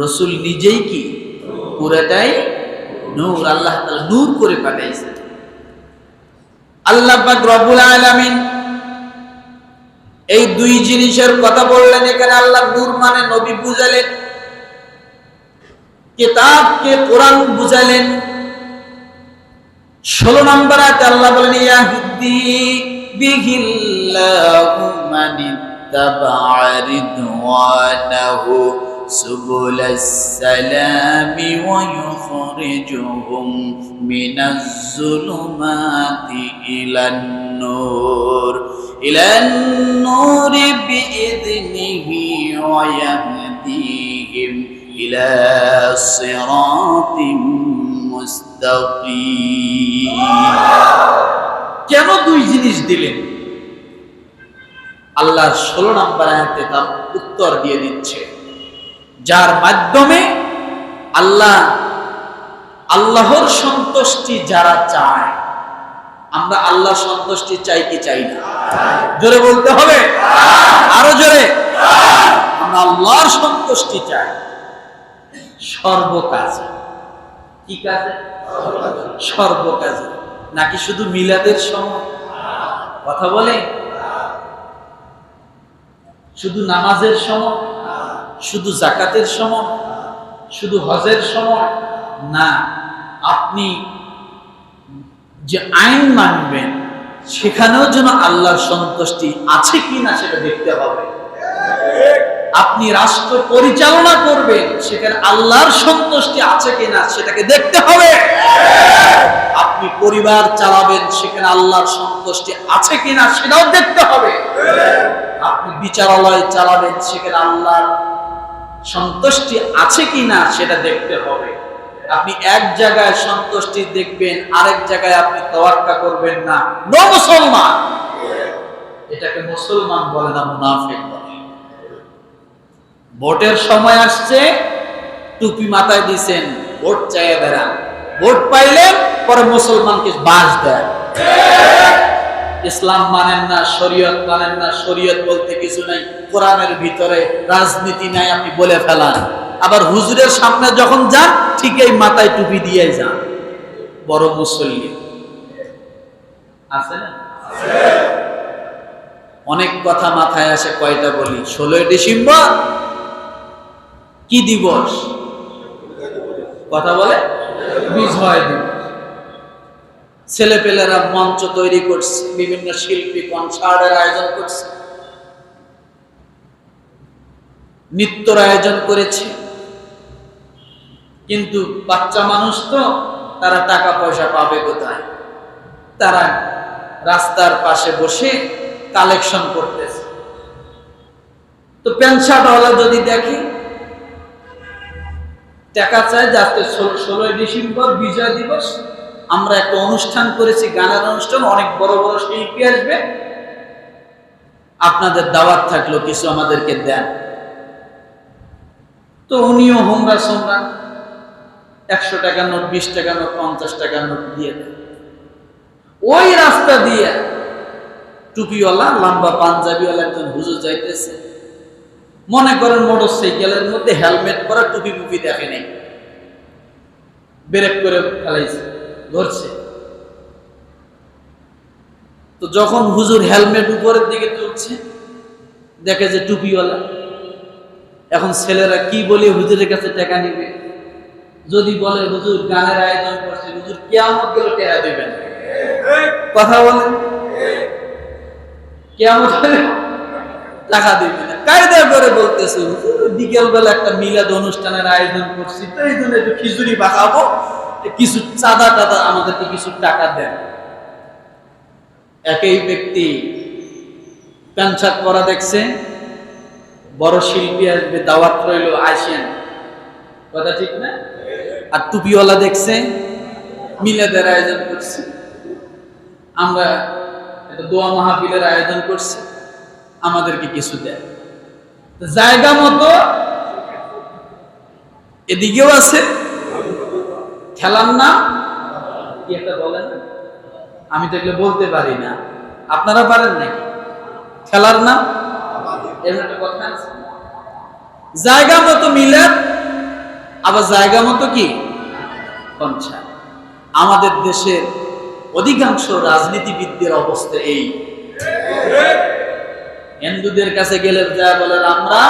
রসুল নিজেই কি পুরাটাই নূর, আল্লাহ নূর করে পাঠাইছে। আল্লাহ পাক রব্বুল আলামিন এই দুই জিনিসের কথা বললেন, এখানে আল্লাহ নূর মানে নবী বুঝালেন, কিতাবকে কোরআন বুঝালেন। ষোলো নম্বর আয়াতে আল্লাহ বলেন ইয়াহদি বিহিল্লাহু মান ইত্তাবা'a রিদওয়ানাহু ওয়া ইউখরিজুহুম মিনাজ যুলুমাতি ইলান নূর ইলান নূরি বিইذনিহি ওয়া ইয়াহদিহিম ইলা সিরাতিম মুস্তাকিম কেন দুই জিনিস দিলেন? আল্লাহ ষোলো নম্বর আয়াতে তার উত্তর দিয়ে দিচ্ছে। যার মাধ্যমে আল্লাহ, আল্লাহর সন্তুষ্টি যারা চায়, আমরা আল্লাহ সন্তুষ্টি চাই কি চাই না? জোরে বলতে হবে? আরও জোরে? আমরা আল্লাহর সন্তুষ্টি চাই। সর্বকাজে। কি কাজে? সর্বকাজে। নাকি শুধু মিলাদের সময় কথা বলে? শুধু নামাজের সময় শুধু জাকাতের সময়, শুধু হজের সময়? না, আপনি যে আইন মানবেন, সেখানেও যেন আল্লাহর সন্তুষ্টি আছে কি না সেটা দেখতে হবে। আপনি রাষ্ট্র পরিচালনা করবেন, সেখানে আল্লাহর সন্তুষ্টি আছে কিনা সেটাকে দেখতে হবে। আপনি পরিবার চালাবেন, সেখানে আল্লাহর সন্তুষ্টি আছে কিনা সেটাও দেখতে হবে। আপনি বিচারালয় চালাবেন, সেখানে আল্লাহর সন্তুষ্টি আছে কিনা সেটা দেখতে হবে। আপনি এক জায়গায় সন্তুষ্টি দেখবেন, আরেক জায়গায় আপনি তোয়াক্কা করবেন না। নো মুসলমান। এটাকে মুসলমান বলে না, মুনাফিক বলে। ভোটের সময় আসছে, টুপি মাথায় দিছেন, ভোট চাইয়ে বেড়ান। ভোট পাইলেন পরে মুসলমানকে বাস দেয় ইসলাম মানেন না, শরীয়ত মানেন না, শরীয়ত বলতে কিছু নাই। কোরআনের ভিতরে রাজনীতি নাই, আপনি বলে ফেলান। আবার হুজুরের সামনে যখন যান, ঠিক এই মাথায় টুপি দিয়ে যান। বড় মুসল্লি। আছে? না অনেক কথা মাথায় আসে, কয়টা বলি? ষোলোই ডিসেম্বর? কি দিবস? কথা বলে? বিজয় দিবস। ছেলেপেলেরা মঞ্চ তৈরি করছে, বিভিন্ন শিল্পী কনসার্টের আয়োজন করছে। নৃত্যর আয়োজন করেছে। কিন্তু বাচ্চা মানুষ তো, তারা টাকা পয়সা পাবে কোথায়? তারা রাস্তার পাশে বসে কালেকশন করতেছে। তো প্যান্ট যদি দেখি, টাকা চায় যাতে ষোলোই ডিসেম্বর বিজয় দিবস আমরা একটা অনুষ্ঠান করেছি, গানের অনুষ্ঠান, অনেক বড় বড় শিল্পী আসবে। আপনাদের দাওয়াত থাকল, কিছু আমাদেরকে দেন। তো উনিও হোমরা সোমরা, একশো টাকা নোট, বিশ টাকা নোট, পঞ্চাশ টাকা নোট দিয়ে ওই রাস্তা দিয়ে টুপিওয়ালা, লম্বা পাঞ্জাবিওয়ালা একজন হুজুর যাইতেছে। মনে করেন মোটর সাইকেলের মধ্যে হেলমেট পরা টুপি টুপি দেখে নেই। ব্রেক করে ফেলাইছে। ধরছে। তো যখন হুজুর হেলমেট উপরের দিকে তুলছে, দেখে যে টুপিওয়ালা। এখন ছেলেরা কি বলে হুজুরের কাছে টাকা নিবে? যদি বলে, হুজুর, গানের আয়োজন করছে, হুজুর কেমন গেল টাকা দিবেন। কথা বলেন। কেমন টাকা দিবে না। কায়দা করে বলতেছে বিকেল বেলা একটা মিলাদ অনুষ্ঠানের আয়োজন করছি, তো এই জন্য একটু খিচুড়ি পাকাবো কিছু চাঁদা টাদা আমাদেরকে কিছু টাকা দেন। একই ব্যক্তি প্যান্ট পরা দেখছে, বড় শিল্পী আসবে, দাওয়াত রইল, আসেন। কথা ঠিক না? আর টুপিওয়ালা দেখছে, মিলাদের আয়োজন করছে। আমরা দোয়া মাহফিলের আয়োজন করছি, আমাদেরকে কিছু দেয় জায়গা মতো এদিকেও আছে খেলার নাম কি একটা বলেন? আমি তো এগুলো বলতে পারি না। আপনারা পারেন নাকি? খেলার এর একটা কথা আছে। জায়গা মতো মিলাদ, আবার জায়গা মতো কি? কনসা আমাদের দেশের অধিকাংশ রাজনীতিবিদদের অবস্থা এই। হিন্দুদের কাছে গেলে যা বলে আমরা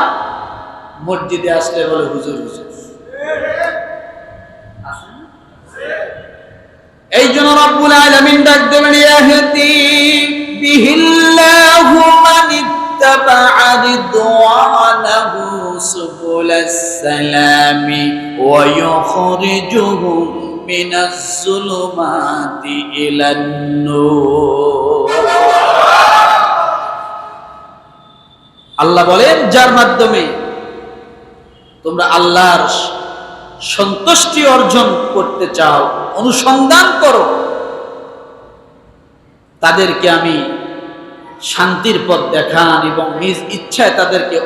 মসজিদে আসলে বলে হুজুর হুজুর। না? এই জন্য রব্বুল আলামিন ডাক দেবেন, ইয়াহদি বিহিল্লাহু মান ইত্তাবা'a রিদওয়ানাহু সুবুলাস সালামি ওয়া মিনাজ ইলান নূর। আল্লাহ বলেন, যার মাধ্যমে তোমরা আল্লাহর সন্তুষ্টি অর্জন করতে চাও, অনুসন্ধান করো। তাদেরকে আমি শান্তির পথ দেখান এবং নিজ ইচ্ছায় তাদেরকে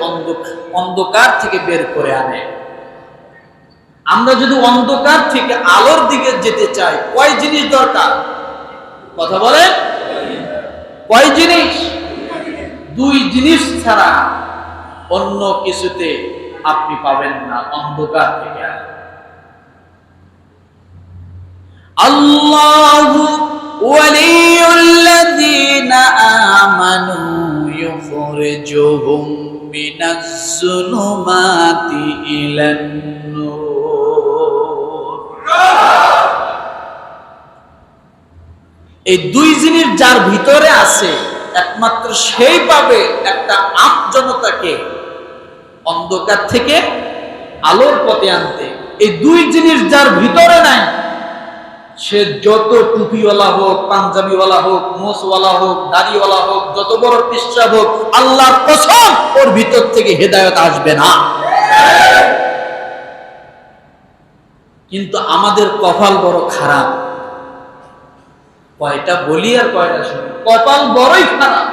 অন্ধকার থেকে বের করে আনে। আমরা যদি অন্ধকার থেকে আলোর দিকে যেতে চাই, কয় জিনিস দরকার? কথা বলেন কয় জিনিস? দুই জিনিস ছাড়া অন্য কিছুতে আপনি পাবেন না, অন্ধকার থেকে الله ولي الذين آمنوا يخرجهم من الظلمات إلى النور এই দুই জিনিস যার ভিতরে আছে একমাত্র সেই পাবে একটা আপ জনতাকে অন্ধকার থেকে আলোর পথে আনতে এই দুই জিনিস যার ভিতরে নাই সে যত টুপিওয়ালা হোক, পাঞ্জাবিওয়ালা হোক, মোসওয়ালা হোক, দাড়িওয়ালা হোক, যত বড় পৃষ্ঠা হোক, আল্লাহর কসম ওর ভিতর থেকে হেদায়ত আসবে না। কিন্তু আমাদের কপাল বড় খারাপ। কয়টা বলি আর কয়টা শুনি? কপাল বড়ই খারাপ।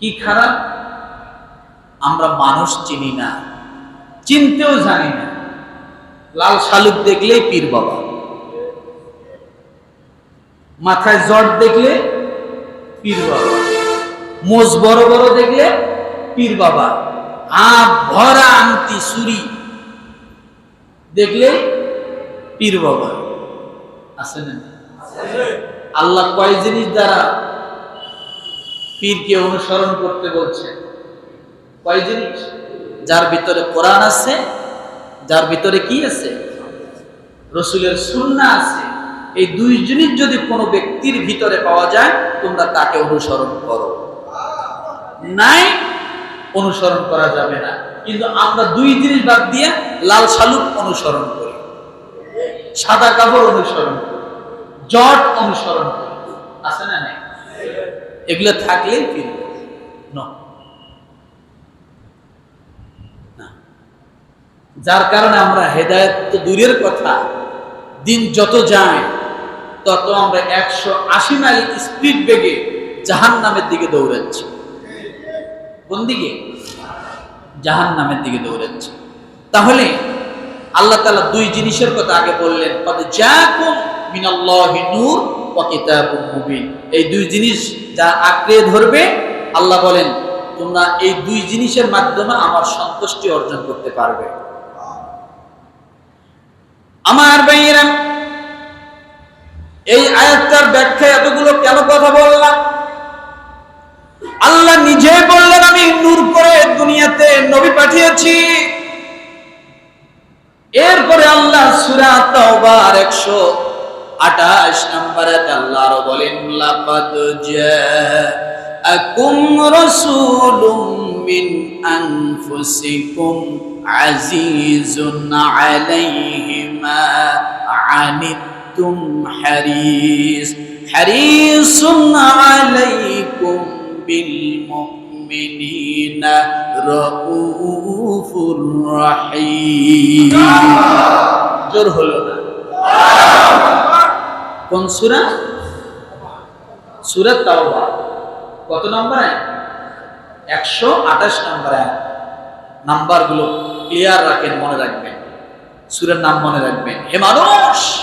কি খারাপ? আমরা মানুষ চিনি না, চিনতেও জানি না। লাল শালুক দেখলেই পীর বাবা। মাথায় জট দেখলে পীর বাবা। মোজ বড় বড় দেখলে পীর বাবা। হাত ভরা আংটি সুরি দেখলে পীর বাবা। আছে না? আল্লাহ কয় জিনিস দ্বারা পীরকে অনুসরণ করতে বলছে। কয় জিনিস? যার ভিতরে কোরআন আছে যার ভিতরে কি আছে? রসুলের সুন্না আছে। এই দুই জিনিস যদি কোনো ব্যক্তির ভিতরে পাওয়া যায়, তোমরা তাকে অনুসরণ করো। নাই, অনুসরণ করা যাবে না। কিন্তু আমরা দুই জিনিস বাদ দিয়ে লাল শালুক অনুসরণ করি। সাদা কাপড় অনুসরণ করি। জট অনুসরণ করি। আছে না নাই? এগুলো থাকলেই ফিরবে না না যার কারণে আমরা হেদায়ত তো দূরের কথা, দিন যত যায়, তত আমরা একশো আশি মাইল স্পিড বেগে জাহান নামের দিকে দৌড়াচ্ছি। কোন দিকে? জাহান নামের দিকে দৌড়াচ্ছি। তাহলে আল্লাহ তালা দুই জিনিসের কথা আগে বললেন নূর এই দুই জিনিস যা আঁকড়ে ধরবে, আল্লাহ বলেন, তোমরা এই দুই জিনিসের মাধ্যমে আমার সন্তুষ্টি অর্জন করতে পারবে। আমার ভাইয়েরা, এই আয়াতটার ব্যাখ্যা এতগুলো কেন কথা বললাম? আল্লাহ নিজে বললেন, আমি নূর করে দুনিয়াতে নবী পাঠিয়েছি। এরপরে আল্লাহ সূরা তাওবার 128 নম্বরে আল্লাহ আরও বলেন, লাকাদ জাআকুম রাসূলুম মিন আনফুসিকুম আজিজুন আলাইহি মা আনিতুম হারিস। হারিসুন আলাইকুম বিল মুমিনিনা রউফুর রাহিম। জোর হলো না। কোন সূরা? সূরা তাওবা। কত নম্বর আয়াত? 128 নম্বর আয়াত। নাম্বারগুলো ক্লিয়ার রাখেন, মনে রাখবেন। সূরার নাম মনে রাখবেন হে মানুষ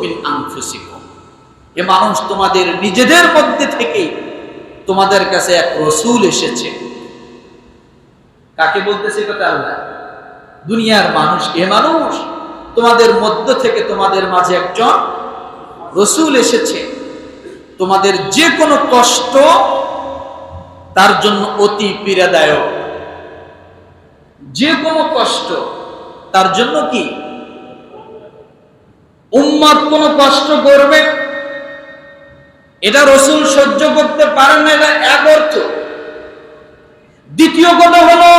মিন মানুষ, তোমাদের নিজেদের মধ্যে থেকে তোমাদের কাছে এক রসুল এসেছে। কাকে বলতেছে আল্লাহ? দুনিয়ার মানুষ কে? মানুষ, তোমাদের মধ্য থেকে তোমাদের মাঝে একজন রসুল এসেছে। তোমাদের যে কোনো কষ্ট তার জন্য অতি পীড়াদায়ক। যে কোনো কষ্ট, তার জন্য কি? উম্মত কোনো কষ্ট করবে? এটা রসুল সহ্য করতে পারেন না, এটা এক অর্থ দ্বিতীয় কথা হলো,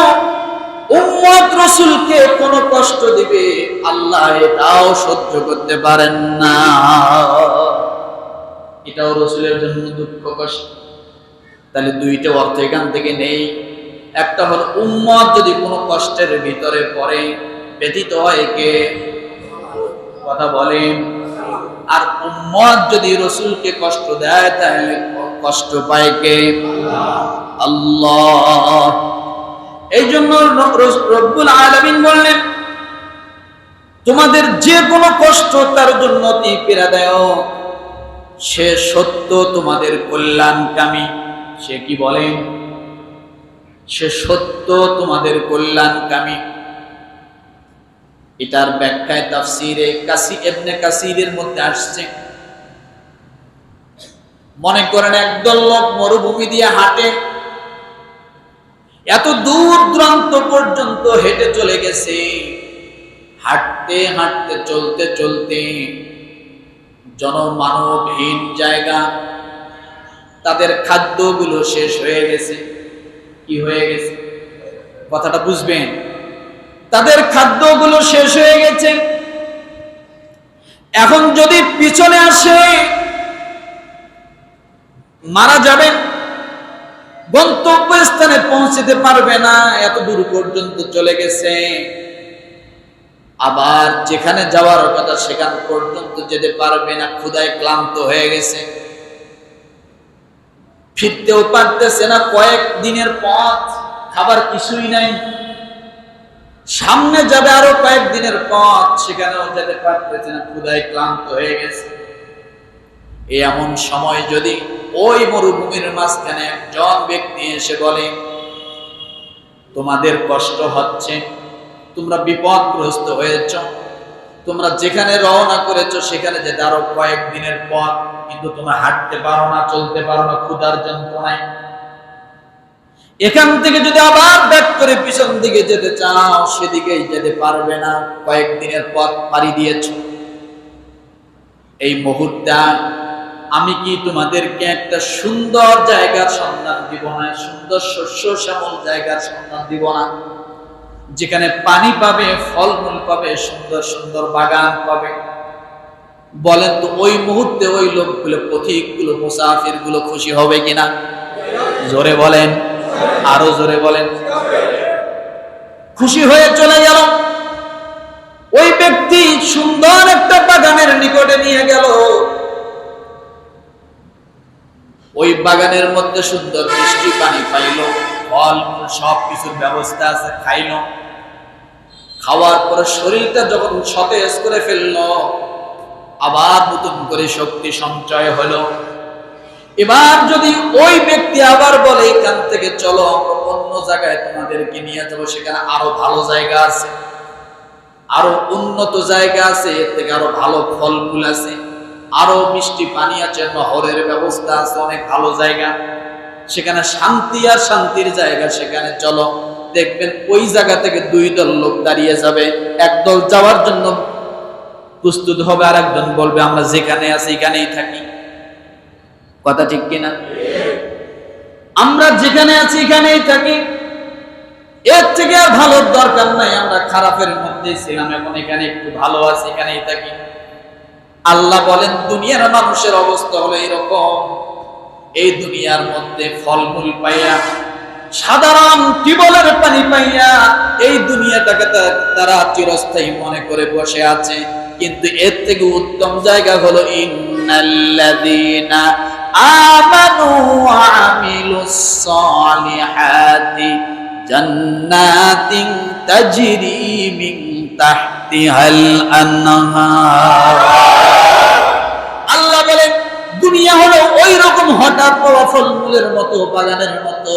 উম্মত রসুলকে কোনো কষ্ট দিবে, আল্লাহ এটাও সহ্য করতে পারেন না। এটাও রসুলের জন্য দুঃখ কষ্ট। তাহলে দুইটা অর্থ এখান থেকে নেই। একটা হলো উম্মত যদি কোনো কষ্টের ভিতরে পড়ে, ব্যতীত হয় কথা বলেন। আর উম্মত যদি রসুলকে কষ্ট দেয়, তাহলে কষ্ট পায় কে? আল্লাহ। এই জন্য রব্বুল আলমিন বললেন, তোমাদের যে কোনো কষ্ট তার জন্য অতি পীড়াদায়ক সে সত্য তোমাদের কল্যাণকামী। সে কি বলেন? সে সত্য তোমাদের কল্যাণকামী। এটার ব্যাখ্যায় তাফসিরে কাসি এবনে কাসিরের মধ্যে আসছে। মনে করেন একদল লোক মরুভূমি দিয়ে হাঁটে। এত দূর দূরান্ত পর্যন্ত হেঁটে চলে গেছে। হাঁটতে হাঁটতে, চলতে চলতে জনমানবহীন জায়গা। তাদের খাদ্যগুলো শেষ হয়ে গেছে। কি হয়ে গেছে? কথাটা বুঝবেন। তাদের খাদ্যগুলো শেষ হয়ে গেছে। এখন যদি পিছনে আসে, মারা যাবে গন্তব্যস্থানে পৌঁছতে পারবে না, এত দূর পর্যন্ত চলে গেছে। আবার যেখানে যাওয়ার কথা, সেখান পর্যন্ত যেতে পারবে না ক্ষুদায় ক্লান্ত হয়ে গেছে। ফিরতেও পারতেছে না, কয়েক দিনের পথ, খাবার কিছুই নাই। সামনে যাবে আরও কয়েক দিনের পথ, সেখানেও যেতে পারতেছে না ক্ষুদায় ক্লান্ত হয়ে গেছে। এমন সময় যদি ওই মরুভূমির মাঝখানে একজন ব্যক্তি এসে বলে, তোমাদের কষ্ট হচ্ছে, তোমরা বিপদগ্রস্ত হয়েছ তোমরা যেখানে রওনা করেছ, সেখানে যেতে আরও কয়েক দিনের পথ কিন্তু তোমরা হাঁটতে পারো না, চলতে পারো না, ক্ষুধার যন্ত্রণায়। এখান থেকে যদি আবার ব্যাক করে পিছন দিকে যেতে চাও, সেদিকেই যেতে পারবে না। কয়েক দিনের পথ পাড়ি দিয়েছ। এই মুহূর্তে আমি কি তোমাদেরকে একটা সুন্দর জায়গার সন্ধান দিব না? সুন্দর শস্য শ্যামল জায়গার সন্ধান দিব না? যেখানে পানি পাবে, ফলমূল পাবে, সুন্দর সুন্দর বাগান পাবে। বলেন তো, ওই মুহূর্তে ওই লোকগুলো, পথিকগুলো মুসাফিরগুলো খুশি হবে কিনা? জোরে বলেন, আরও জোরে বলেন। খুশি হয়ে চলে গেল। ওই ব্যক্তি সুন্দর একটা বাগানের নিকটে নিয়ে গেল। ওই বাগানের মধ্যে সুন্দর বৃষ্টি পানি পাইল ফল সব কিছুর ব্যবস্থা আছে, খাইল। খাওয়ার পরে শরীরটা যখন সতেজ করে ফেলল, আবার নতুন করে শক্তি সঞ্চয় হলো। এবার যদি ওই ব্যক্তি আবার বলে, এখান থেকে চলো, আমরা অন্য জায়গায় তোমাদেরকে নিয়ে যাব, সেখানে আরও ভালো জায়গা আছে। আরও উন্নত জায়গা আছে, এর থেকে আরও ভালো ফলমূল আছে। আরও মিষ্টি পানি আছে, নহরের ব্যবস্থা আছে, অনেক ভালো জায়গা। সেখানে শান্তি আর শান্তির জায়গা সেখানে, চলো দেখবেন ওই জায়গা থেকে দুই দল লোক দাঁড়িয়ে যাবে। একদল যাওয়ার জন্য প্রস্তুত হবে আর একজন বলবে, আমরা যেখানে আছি, এখানেই থাকি। কথা ঠিক কিনা? আমরা যেখানে আছি, এখানেই থাকি। এর থেকে আর ভালোর দরকার নাই, আমরা খারাপের মধ্যে ছিলাম এখন এখানে একটু ভালো আছি, এখানেই থাকি। আল্লাহ বলেন, দুনিয়ার মানুষের অবস্থা হলো এরকম এই দুনিয়ার মধ্যে ফলমূল পাইয়া, সাধারণ টিবলের পানি পাইয়া এই দুনিয়াটাকে তারা চিরস্থায়ী মনে করে বসে আছে। কিন্তু এর থেকে উত্তম জায়গা হলো, ইন্নাল্লাযীনা আমানু ওয়া আমিলুস সালিহাতি জান্নাতিন তাজরি মিন তাহতিহাল আনহার। আল্লাহ বলেন দুনিয়া হলো ওই রকম হঠাৎ পাওয়া ফলমূলের মতো, বাগানের মতো।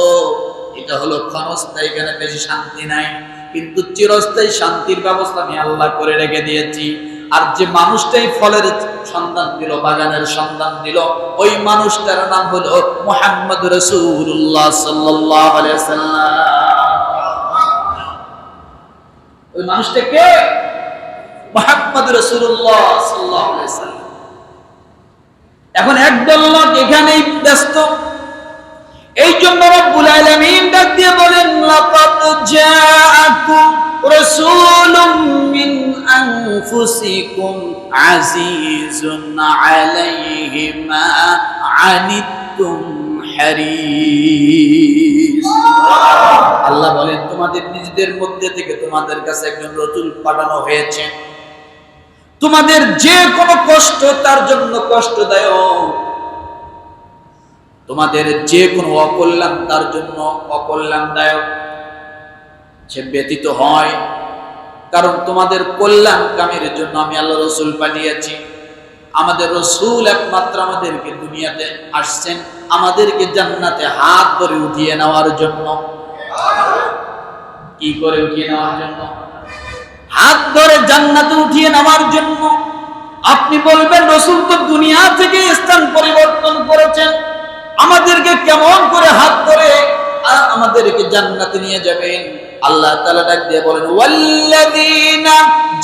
এটা হলো ক্ষণস্থায়ী এখানে বেশি শান্তি নাই? কিন্তু চিরস্থায়ী শান্তির ব্যবস্থা আমি আল্লাহ করে রেখে দিয়েছি। আর যে মানুষটাই ফলের সন্ধান দিল, বাগানের সন্ধান দিল, ওই মানুষটার নাম হলো মোহাম্মদ রসুল্লাহ সাল্লাহ ওই মানুষটা কে? মোহাম্মদ রসুল্লাহ সাল্লাহ এখন একদল লোক এখানেই ব্যস্ত। এই জন্য রব্বুল আলামিন ডাক দিয়ে বলেন, লাকাদ জাআকুম রাসূলুম মিন আনফুসিকুম আজিজুন আলাইহি মা আনিতুম হারিস আল্লাহ বলেন, তোমাদের নিজেদের মধ্যে থেকে তোমাদের কাছে একজন রসূল পাঠানো হয়েছে। তোমাদের যে কোনো কষ্ট তার জন্য কষ্টদায়ক। তোমাদের যে কোনো অকল্যাণ তার জন্য অকল্যাণদায়ক। সে ব্যতীত হয়, কারণ তোমাদের কল্যাণ কামের জন্য আমি আল্লাহ রসুল পাঠিয়েছি। আমাদের রসুল একমাত্র আমাদেরকে দুনিয়াতে আসছেন, আমাদেরকে জান্নাতে হাত ধরে উঠিয়ে নেওয়ার জন্য। কি করে উঠিয়ে নেওয়ার জন্য? হাত ধরে জান্নাতে উঠিয়ে নেওয়ার জন্য আপনি বলবেন, রসুল তো দুনিয়া থেকে স্থান পরিবর্তন করেছেন। আমাদেরকে কেমন করে হাত ধরে আমাদেরকে জান্নাতে নিয়ে যাবেন? আল্লাহ তাআলা ডাক দিয়ে বলেন, ওয়াল্লাযীনা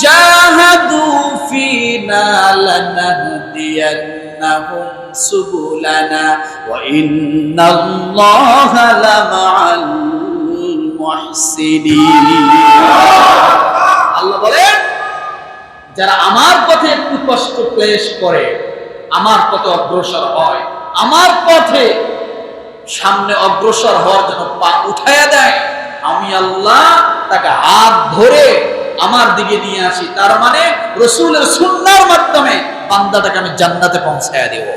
জাহাদু ফিনা লানাহদিয়ান্নাহুম সুবুলানা ওয়া ইন্নাল্লাহা লামাআল মুহসিনিন. আল্লাহ বলেন, যারা আমার পথে একটু কষ্ট ক্লেশ করে, আমার পথে অগ্রসর হয়। আমার পথে সামনে অগ্রসর হওয়ার জন্য পা উঠাইয়া দেয়। আমি আল্লাহ তাকে হাত ধরে আমার দিকে নিয়ে আসি। তার মানে রসুলের সুন্নার মাধ্যমে বান্দাটাকে আমি জান্নাতে পৌঁছায়া দেব।